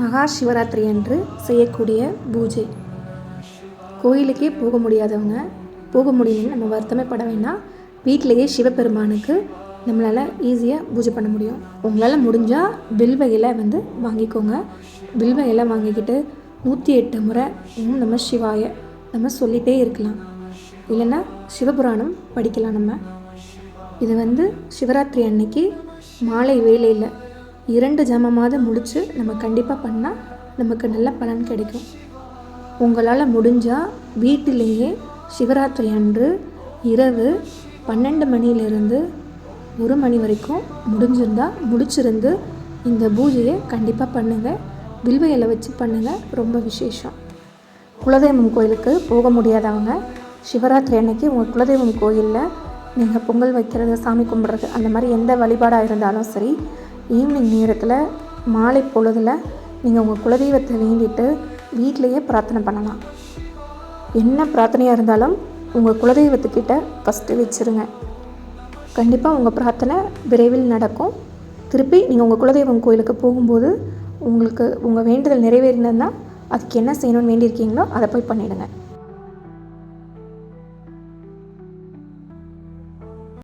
மகா சிவராத்திரி அன்று செய்யக்கூடிய பூஜை. கோயிலுக்கே போக முடியாதவங்க போக முடியலன்னு நம்ம வருத்தமே பட வேண்டாம். வீட்டிலேயே சிவபெருமானுக்கு நம்மளால் ஈஸியாக பூஜை பண்ண முடியும். உங்களால் முடிஞ்சால் வில்வ இலை வந்து வாங்கிக்கோங்க. வில்வ இலை வாங்கிக்கிட்டு நூற்றி எட்டு முறை இன்னும் நம்ம சிவாய நம்ம சொல்லிகிட்டே இருக்கலாம். இல்லைன்னா சிவபுராணம் படிக்கலாம் நம்ம. இது வந்து சிவராத்திரி அன்னைக்கு மாலை வேலையில் இரண்டு ஜாமமாவது முடித்து நம்ம கண்டிப்பாக பண்ணால் நமக்கு நல்ல பலன் கிடைக்கும். உங்களால் முடிஞ்சால் வீட்டிலேயே சிவராத்திரி அன்று இரவு பன்னெண்டு மணியிலிருந்து ஒரு மணி வரைக்கும் முடிஞ்சிருந்தா முடிச்சிருந்து இந்த பூஜையை கண்டிப்பாக பண்ணுங்கள் வில்வ இலை வச்சு பண்ணுங்கள் ரொம்ப விசேஷம். குலதெய்வம் கோயிலுக்கு போக முடியாதவங்க சிவராத்திரி அன்னைக்கு உங்கள் குலதெய்வம் கோயிலில் நீங்கள் பொங்கல் வைக்கிறது சாமி கும்பிட்றது அந்த மாதிரி எந்த வழிபாடாக இருந்தாலும் சரி ஈவினிங் நேரத்தில் மாலை பொழுதில் நீங்கள் உங்கள் குலதெய்வத்தை வேண்டிட்டு வீட்டிலையே பிரார்த்தனை பண்ணலாம். என்ன பிரார்த்தனையாக இருந்தாலும் உங்கள் குலதெய்வத்துக்கிட்ட ஃபஸ்ட்டு வச்சுருங்க. கண்டிப்பாக உங்கள் பிரார்த்தனை விரைவில் நடக்கும். திருப்பி நீங்கள் உங்கள் குலதெய்வம் கோயிலுக்கு போகும்போது உங்களுக்கு உங்கள் வேண்டுதல் நிறைவேறினதுன்னா அதுக்கு என்ன செய்யணும்னு வேண்டியிருக்கீங்களோ அதை போய் பண்ணிவிடுங்க